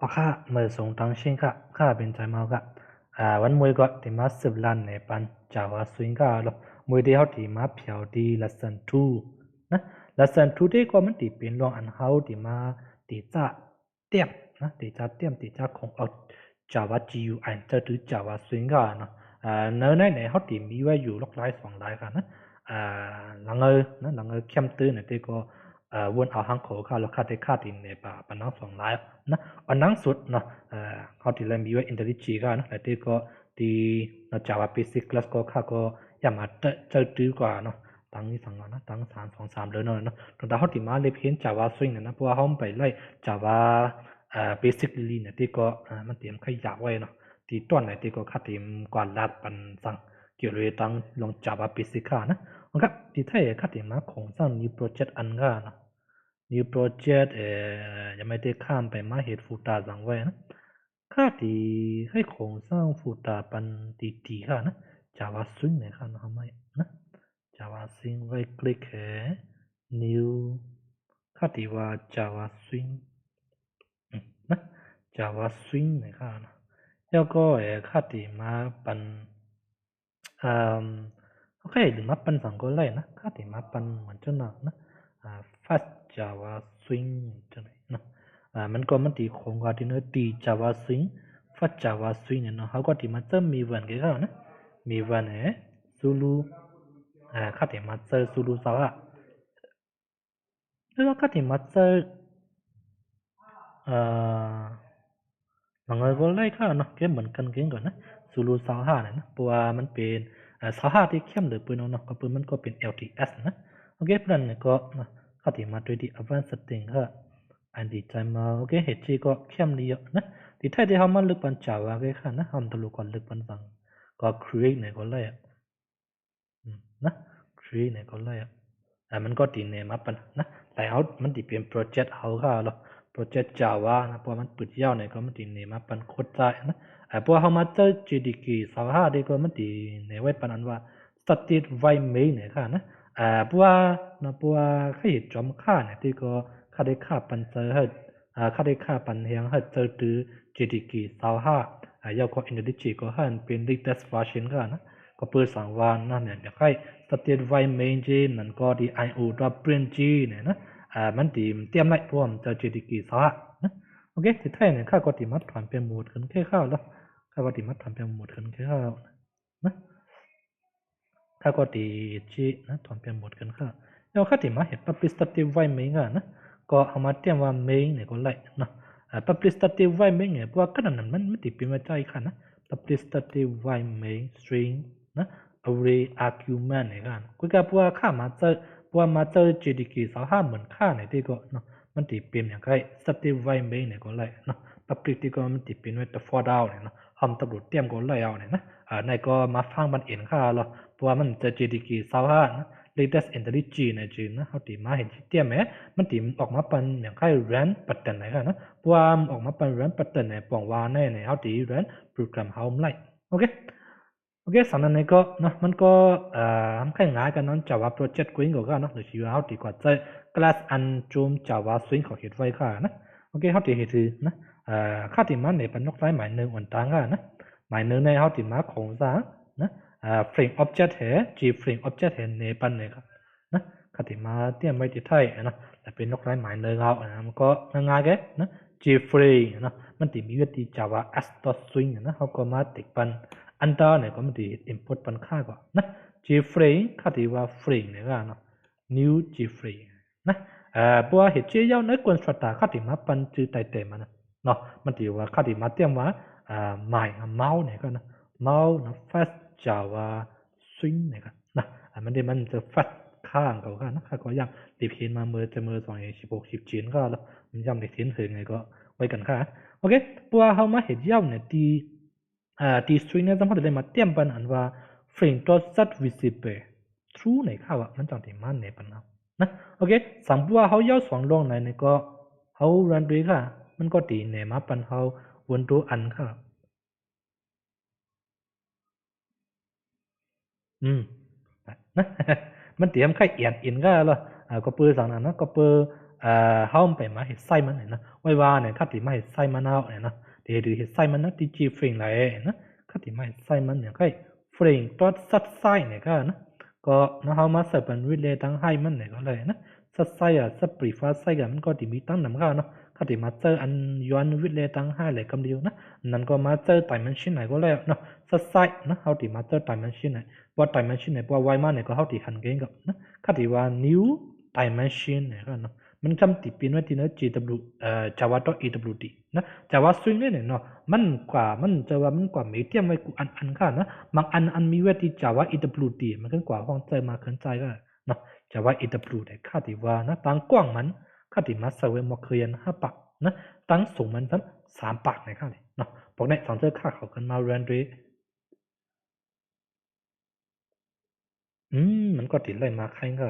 ปะค่ะเมื่อส่งตังชิงค่ะข้าเป็นใจเมาค่ะอ่าวันมวยก็ที่มาสิบล้านในปันจาวาสวิงค่ะหรอมวยที่เขาที่มาเพียวดี lesson two นะ lesson two ที่ก็มันที่เป็นรองอันเขาที่มาที่จะเตรียมนะที่จะเตรียมที่จะของเอาจาวา GUI จะถือจาวาสวิงค่ะเนาะอ่าเนื้อในในเขาที่มีไว้อยู่ล็อกไลน์สองไลน์ค่ะนะอ่าหลังเออนะหลังเออเข้มตื้นเนี่ยที่ก็ เอ่อ วนเอาหังโขเข้าแล้วคาเตคาตินในป่าปนังสองไลฟ์นะอันนังสุดเนาะเอ่อเขาที่เล่นมีไว้อินเทอร์เน็ตจีกันนะแต่ที่ก็ที่เนาะจาวาพีซีคลาสก็ข้าก็ยามาเจอเจอตื้อกว่าเนาะตั้งนี้สังเนาะตั้งสามสองสามเลยเนาะเนาะแต่เขาที่มาเลยเพียงจาวาสวิงเนี่ยนะเพราะว่าเขาไปไล่จาวาเอ่อเบสิคลีเนี่ยที่ก็อ่ามันเตรียมขยับไว้เนาะที่ต้นไหนที่ก็คาเตรียมกว่าลาดปันสังเกี่ยวเลยตั้งลงจาวาเบสิกค่ะนะ นะครับที่ไทยคาเตรียมมาของสร้าง new project อันก็เนาะ new project เอ่อยังไม่ได้ข้ามไปมาเหตุฟูตาสังไว้นะค่าที่ให้โครงสร้างฟูตาปันตีตีค่ะนะ Java Swing นี่ยค่ะนะทำไมนะ Java Swing ไว้คลิกแค่ new ค่าที่ว่า Java Swing นะ Java Swing นี่ยค่ะนะแล้วก็เอ่อค่าที่มาปันอืมาปันสังก็ไล่นะค่า ที่มาปันเหมือนเจ้าหนักนะอ่า fast java swing จังไหนเนาะอ่ามันก็มันตีโครงกว่าที่เนื้อตี java swing fast java swing เนี่ยเนาะเขาก็ที่มาเจอมีวันกี่ข้าวนะมีวันเอ๋ซูลูอ่าข้าที่มาเจอซูลูสาวะแล้ วก็ข้าที่มาเจออ่าบางคนก็ไล่ข้าวเนาะแค่เหมือนกันเก่งก่อนนะซูลูสาวห้าเนี่ยนะเพราะว่ามันเป็นอ่าสที่เข้มหรือปืนเนาะก็ปืนมันก็เป็น LTS นะโอเคเพื่อนเนี่ยก็เข้าถึงมาด้วยที่ advanced setting ก็อันดีใจมาโอเคเหตุที่ก็เข้มนี้นะที่ท้ายที่เขามาลึกปันจาวาก็ค่ะนะเขาตลุก่อนลึกปันฟังก็ create เนี่ยก็เลยนะ create เนี่ยก็เลยอ่ามันก็ตีเนี่ยมาปันนะแต่เขามันตีเป็น project เขาค่ะหรอ project java นะเพราะมันปิดยาวเนี่ยก็มันตีเนี่ยมาปันโคตรใจนะ อ่าพอเขามาเจอ JDK สาวห้าดีก็มันตีเนี่ยไว้ปันอันว่า started by May เนี่ยค่ะนะอ่าปัวนะปัวข้าเหตุจอมค่าเนี่ยที่ก็ข้าได้ค่าปันเจอให้อ่าข้าได้ค่าปันเฮียงให้เจอตือ GDP สาวห้าอ่ายาวก็อินเดียจีก็ให้เป็น latest version ก็นะก็เปิดสังวานนั่นเนี่ยเดี๋ยวให้ started by main จีนั่นก็ดี IO ตัว print จีเนี่ยนะอ่ามันตีเตรียมไล่พวกเจอ GDP สาห้า โอเคที่ไทยเนี่ยข้าก็ตีมัดถอนเป็นหมวดขึ้นแค่ข้าวแล้วข้าก็ตีมัดถอนเป็นหมวดขึ้นแค่ข้าวนะถ้าก็ตีจีนะถอนเป็นหมดกันค่ะแล้วข้าที่มาเห็น public stative ไว้ไหมกันนะก็เอามาเตรียมว่า main เนี่ยก็ไล่นะอ่า public stative ไว้ไหมเนี่ยเพราะว่าขนาดนั้นมันไม่ติดเป็นมาใจค่ะนะ public stative ไว้ main string นะ array argument เนี่ยกันกูก็เพราะว่าข้ามาเจอว่ามาเจอ GDK สาวห้าเหมือนค่าในที่ก็เนาะ มันติดเป็นอย่างไร stative ไว้ main เนี่ยก็ไล่เนะ public ที่ก็มันติดเป็นไว้ default out เนี่ยนาะทำตำรวจเตรียมก็ไล่เอาเนี่ยนะอ่าในก็มาฟังมันเอ็นค่าเราเพราะว่ามันจะ GDP สาวห้านะ latest entry G ในจีนนะเขาตีมาเห็นที่เตี้ยแม้มันตีออกมาเป็นอย่างไค่ run pattern ไหนกันนะเพราะว่าออกมาเป็น run pattern ในปองว่าในในเขาตี run program เขาไม่โอเคโอเคสันนั้นก็นะมันก็เอ่อทำแค่ง่ายกันนั้น Java project กูเองก็นะหรือชีวเขาตีกว่าจะ class อันจูม Java swing เขาเห็นไว้ค่ะนะโอเคเขาตีเห็นถือนะเอ่อค่าตีมันในป็นนกไร้หมายหนึ่งวันต่างกันนะหมายหนึ่งในเขาตีมาโครงสางนะอ่า frame object เห g frame object เหในปันเนี่ยครับนะคติมาเตรียมไว้ที่ไทยนะแต่เป็นนกไร้หมายเลยเอานะมันก็ง่ายๆแกนะ g frame นะมันติมีวิธี java as dot swing นะเขาก็มาติดปันอันตาเนี่ยก็มันติ import ปันค่าก่อนนะ g frame คติว่า frame เนี่ยก็นะ new g frame นะเอ่อบัวเหตุเชี่ยวในกวนสตาคติมาปันจือไตเตมันนะเนาะมันติว่าคติมาเตรียมว่าอ่าหมายเมาส์เนี่ยก็นะเมาส์นะ fast Java Swing นะครับนะอันมันเดี๋ยวมันจะฟัดข้างเขาค่ะนะข้าก็ยังตีเพนมาเมื่อจะเมื่อสองสิบหกสิบจีนก็แล้วมันย่ำในเทียนเหินไงก็ไว้กันค่ะโอเคปัวเขามาเห็นย่ำเนี่ยตีอ่าตี string เนี่ยสมมติเลยมาเตรียมปันอันว่า frame dot set visible true ในข้าวอะมันจังที่มันในปันเอา นะโอเคสัมปัวเขาย่อสองลงในนี่ก็เขารันด้วยค่ะ มันก็ตีในมาปันเขาวนตัวอันค่ะ อืมนะมันเตรียมไข่เอียนอินก็แล้วอ่าก็เปือสังนั้นนะก็เปืออ่าเฮาไปมาเฮ็ดไส้มันเนี่ยนะไว้ว่าเนี่ยคัดที่มาเฮ็ดไส้มันเอาเนี่ยนะเดี๋ยวดูเฮ็ดไส้มันนะที่จีฟรนไหลนะคัดที่มาเฮ็ดไส้มันเนี่ยก็เฟรนตัวสัดไส้เนี่ยก็นะ ก็นะเฮามาเสิร์ฟเป็นวิเลตั้งให้มันเนี่ยก็เลยนะสัดไส้อ่ะสัดปรีฟ้าไส้กันมันก็ที่มีตั้งนำก็เนาะคัดที่มาเจออันย้อนวิเลตั้งให้เลยกำเดียวนะนั่นก็มาเจอไตมันชิ้นไหนก็แล้วเนาะสัดไส้นะเฮาที่มาเจอไตมันชิ้นไหนว่าไตมันชิ้นไหนว่าไว้มาเนี่ยก็เฮาที่หันเก่งกับนะคัดที่ว่า new dimension เนี่ยก็เนาะ มันจำติเป็นไว้ที่เนาะ JW เอ่อ java.awt นะ java string เนี่ยเนาะมันกว่ามันจะว่ามันกว่าไม่เทียมไว้กูอันอันค่ะนะบางอันอันมีไว้ที่ java awt มันก็กว่าห้องเจอมาเขึ้นใจก็เนาะ java awt ได้ค่าที่ว่านะตั้งกว้างมันค่าที่มาเซเวอร์มาเคียนห้าปักนะตั้งสูงมันสักสามปักในค่าที่เนาะพวกนี้สองเจอค่าเขากันมาเรียนด้วยอืมมันก็ติดเลยมาใครก็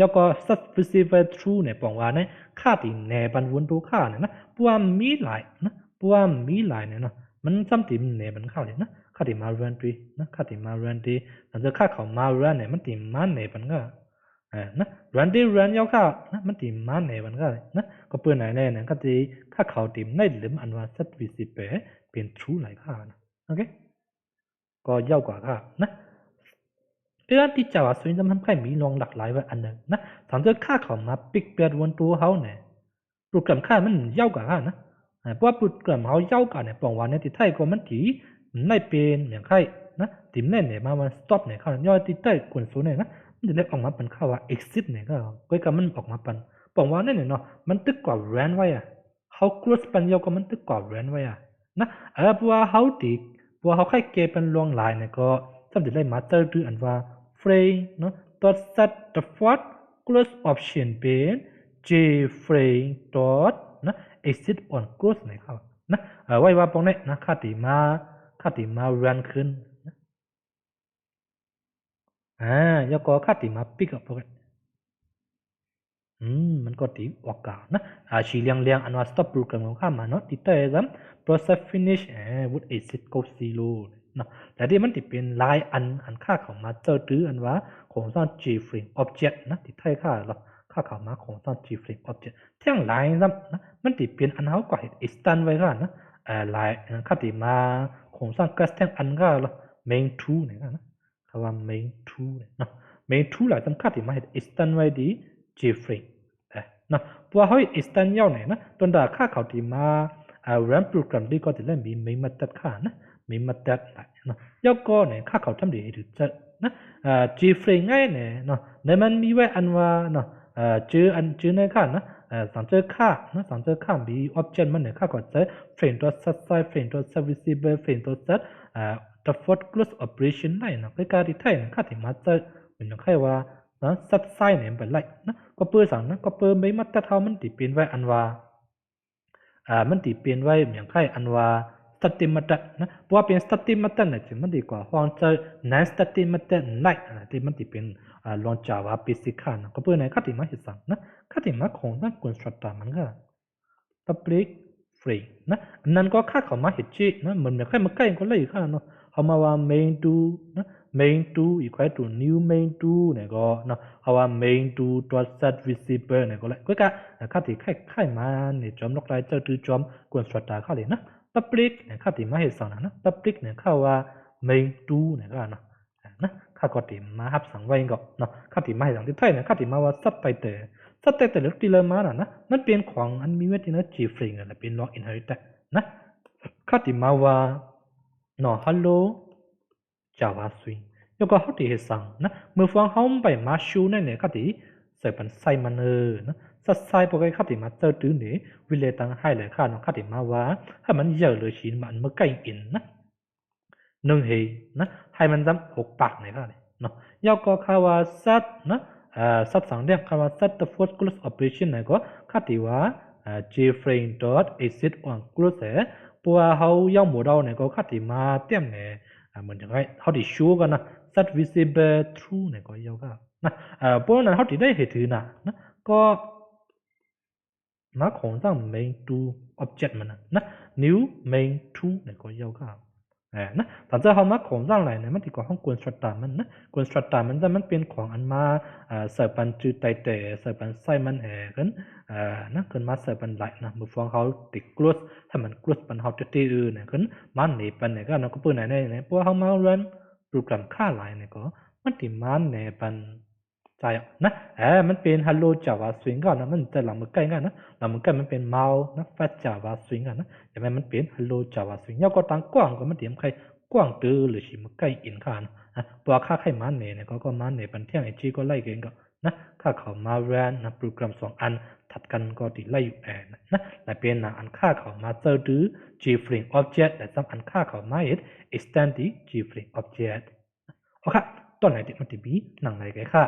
ယောက subversive true เนี่ยป่องว่าเนี่ยค่าตีแหนบันวนตัวค่าเนี่ยนะปัวมีหลายนะปัวมีหลายเนี่ยเนาะมันซ้ำติมแหนบันเข้าเนี่ยนะค่าตีมารันตีนะค่าตีมารันตีหลังจากค่าเขามารันเนี่ยมันติมมันแหนบันก็เออนะรันตีรันยาวข้านะมันติมมันแหนบันก็นะก็เปื้อนไหนแน่เนี่ยก็ตีค่าเขาติมในหลืมอันว่า subversive เป็น true หลายค่านะโอเคก็ยาวกว่าค่านะ เรื่องที่จะว่าส่วนจะมันใครมีลองหลากหลายไว้อันหนึ่งนะสามเจอค่าเขามาปิกเปียดวนตัวเขาเนี่ยโปรแกรมค่ามันยาวกว่านะเพราะว่าโปรแกรมเขายาวกว่าเนี่ยปองวันเนี่ยที่ไทยก็มันถีในเป็นอย่างใครนะติมแน่เนี่ยมาวัน stop เนี่ยเขาย่อยที่ใต้กวนสูเนี่ยนะมันจะเรียกออกมาเป็นค่าว่า exit เนี่ยก็ก็กับมันออกมาเป็นปองวันเนี่ยเนาะมันตึกกว่า ran ไว้อะเขา cross ปันยาวก็มันตึกกว่า ran ไว้อะนะเออเพราะว่าเขาตีเพราะว่าเขาใครเก็บเป็นลวงลายเนี่ยก็ สำหรับได้มาเจอดูอันว่า frame เนาะ dot set default close option เป็น jframe dot นะ exit on close นะครับนะเออไว้ว่าปองนี้นะค่าติมาค่าติมา run ขึ้นนะอ่าแล้วก็ค่าติมา pick up ปองอืมมันก็ตีออกกานะอ่าชีเลียงเลียงอันว่า stop program ของข้ามาเนาะติดเตอร์ซัม process finish เอ่อ would exit go zero เนาะแต่ที่มันติเป็นลายอันอันค่าเของมาเจอตืออันว่าโครงสร้าง G frame object นะติไทยค่าเราค่าเขามาโครงสร้าง G frame object เที่ยงลายซ้ำนะมันติเป็นอันเขาก็เห็น extend ไว้ก่อนนะเอ่อลายค่าติมาโครงสร้าง class เที่ยงอันก็เรา main two เนี่ยนะคำว่า main two เนาะ main two หลายจำค่าติมาเห็น extend ไว้ดี G frame เอ่นะเพราะเขา extend ยาวเนี่ยนะตัวดาค่าเขาติมาอ่า run program ดีก็จะเล่นมี main method ค่านะ มีมาตัดไหลเนาะยกก็เนี่ยข้าเขาทำดีถือจัดนะอ่าจีฟรีง่ายเนี่ยเนาะในมันมีไว้อันว่าเนาะอ่าจื้ออันจื้อในข้านะอ่าสังเจอข้านะสังเจอข้ามีออบเจนมันเนี่ยข้าก็จะเฟรนตัวซัดไซเฟรนตัวเซอร์วิสเบอร์เฟรนตัวซัดอ่าตัวฟอร์ดกลุ่ออปเปอเรชั่นได้นะคือการที่ไทยนี่ยข้าถึงมาเจอเหมือนอย่างใครว่านะซัดไซเนี่ยเป็นไรนะก็เปื้อสังนะก็เปื้อไม่มาตัดเท่ามันตีเป็นไว้อันว่าอ่ามันติเป็นไว้เหมือนใครอันว่า ขั้นที่มาหิสังนะขั้นที่มาของนั่นกุนสตามันก็ public free นะนั่นก็ค่าเขามาเห็นจีนะมันไม่ค่อยมาใกล้ก็เลยค่ะเนาะเขามาว่า main to นะ main to equal to new main to เนี่ยก็เนาะเขาว่า main to dot set visible เนี่ยก็เลยก็ก็ค่าที่ค่ายค่ายมาเนี่ยจอมนกลายเจ้าตือจอมกุนสตาเขาเลยนะ public เนี่ยข้าติมาให้สอนนะ public เนี่ยเข้าว่า main to เนี่ยก็นะนะข้าก็ติมาฮับสังไว้ก็เนาะข้าติมาให้สังที่ไทยเนี่ยข้าติมาว่า subtitle subtitle หรือติเลมาน่ะนะมันเป็นของอันมีไว้ที่นะ G frame น่ะเป็น log inherit นะข้าติมาว่าเนาะ hello java swing แล้วก็เขาติให้สั่งนะเมื่อฟังเขาไปมาชูนั่นเนี่ยข้าติใส่ป็นไซมันเออนะ สัดไซปกติขับติมาเจอตื้อเนี่ยวิเลตังให้เลยค่ะน้องขับติมาว่าให้มันเยอะเลยชิ้นมันเมื่อใกล้อินนะหนึ่งเฮนะให้มันจำหกปากเนี่ยค่ะเนาะยาวก็คำว่าสัดนะเอ่อสัดสังเรียกคำว่าสัด the first class operation เนี่ยก็ขับติว่าอ่า jframe dot exit on close ปัวเขาย่อมหมู่เราเนี่ยก็คัดที่มาเต็มเนี่ยเหมือนจะไงเขาที่ show กันนะ set visible true เนี่ยก็ยาวก็นะอ่าปัวนั้นเขาที่ได้เหตุถือนะนะก็ มาของสร้าง main to object มันนะนะ new main to เนี่ยก็ยาวก็เออนะแต่จะเขามาของร่างไหนเนี่ยมันติดกับห้องกวนสตามันนะกวนสตามันจะมันเป็นของอันมาอ่าเสิร์ฟปันจืดไตเตะเสิร์ฟปันไส้มันแห่กันอ่านะกันมาเสิร์ฟปันไหลนะมือฟองเขาติดกลุสถ้ามันกลุสปันเขาจะตีอื่นเนี่ยกันมันหนีปันเนี่ยก็เราก็เปิดไหนเนี่ยเนี่ยพวกเขามาเรียนโปรแกรมค่าไหลเนี่ยก็มันติมันเนี่ยปัน ใจนะเออมันเป็น hello java swing ก่อนนะมันจะหลังมือใกล้กันนะหลังมือใกล้มันเป็น mouse นะ fat java swing กันนะ แต่มันเป็น hello java swing 要个当光个มันเดียมใครกว้างเตอหรือสิมันใกล้อินกันนะปัวค่าใครมันเนี่ยก็ก็มันเนี่ยเป็นเที่ยงไอจีก็ไล่กันก็นะค่าเขามา run นะโปรแกรมสองอันถัดกันก็ติไล่อยู่แอนนะแต่เป็นนะอันค่าเขามาเจอดื้อ gframe object แต่ซ้ำอันค่าเขามา it extend the gframe object โอเคตอนไหนที่มันติบีหนังไหนกันค่ะ